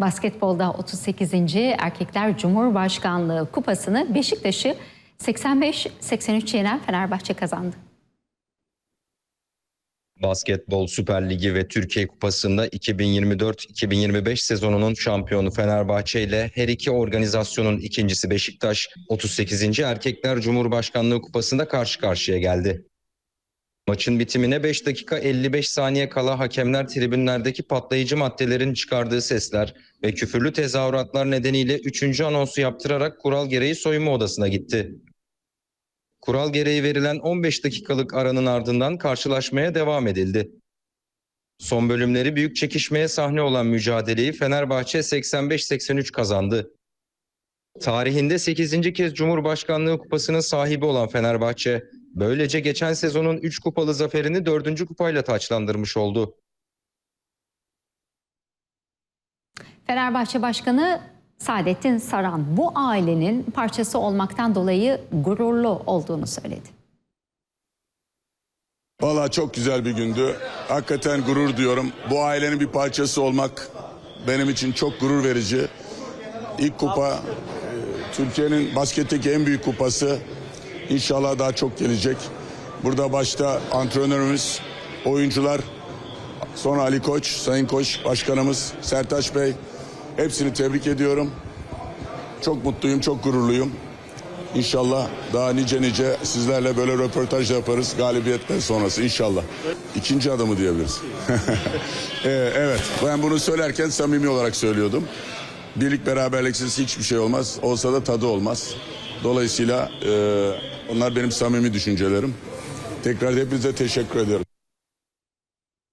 Basketbolda 38. Erkekler Cumhurbaşkanlığı Kupası'nı Beşiktaş'ı 85-83 yenen Fenerbahçe kazandı. Basketbol Süper Ligi ve Türkiye Kupası'nda 2024-2025 sezonunun şampiyonu Fenerbahçe ile her iki organizasyonun ikincisi Beşiktaş 38. Erkekler Cumhurbaşkanlığı Kupası'nda karşı karşıya geldi. Maçın bitimine 5 dakika 55 saniye kala hakemler tribünlerdeki patlayıcı maddelerin çıkardığı sesler ve küfürlü tezahüratlar nedeniyle 3. anonsu yaptırarak kural gereği soyunma odasına gitti. Kural gereği verilen 15 dakikalık aranın ardından karşılaşmaya devam edildi. Son bölümleri büyük çekişmeye sahne olan mücadeleyi Fenerbahçe 85-83 kazandı. Tarihinde 8. kez Cumhurbaşkanlığı Kupası'nın sahibi olan Fenerbahçe, böylece geçen sezonun 3 kupalı zaferini 4. kupayla taçlandırmış oldu. Fenerbahçe Başkanı Saadettin Saran bu ailenin parçası olmaktan dolayı gururlu olduğunu söyledi. Valla çok güzel bir gündü. Hakikaten gurur diyorum. Bu ailenin bir parçası olmak benim için çok gurur verici. İlk kupa e, Türkiye'nin basketteki en büyük kupası. İnşallah daha çok gelecek. Burada başta antrenörümüz, oyuncular, sonra Ali Koç, Sayın Koç, Başkanımız, Sertaç Bey. Hepsini tebrik ediyorum. Çok mutluyum, çok gururluyum. İnşallah daha nice nice sizlerle böyle röportaj yaparız galibiyetten sonrası inşallah. İkinci adımı diyebiliriz. Ee, evet ben bunu söylerken samimi olarak söylüyordum. Birlik beraberliksiz hiçbir şey olmaz. Olsa da tadı olmaz. Dolayısıyla e, onlar benim samimi düşüncelerim. Tekrar hepinize teşekkür ederim.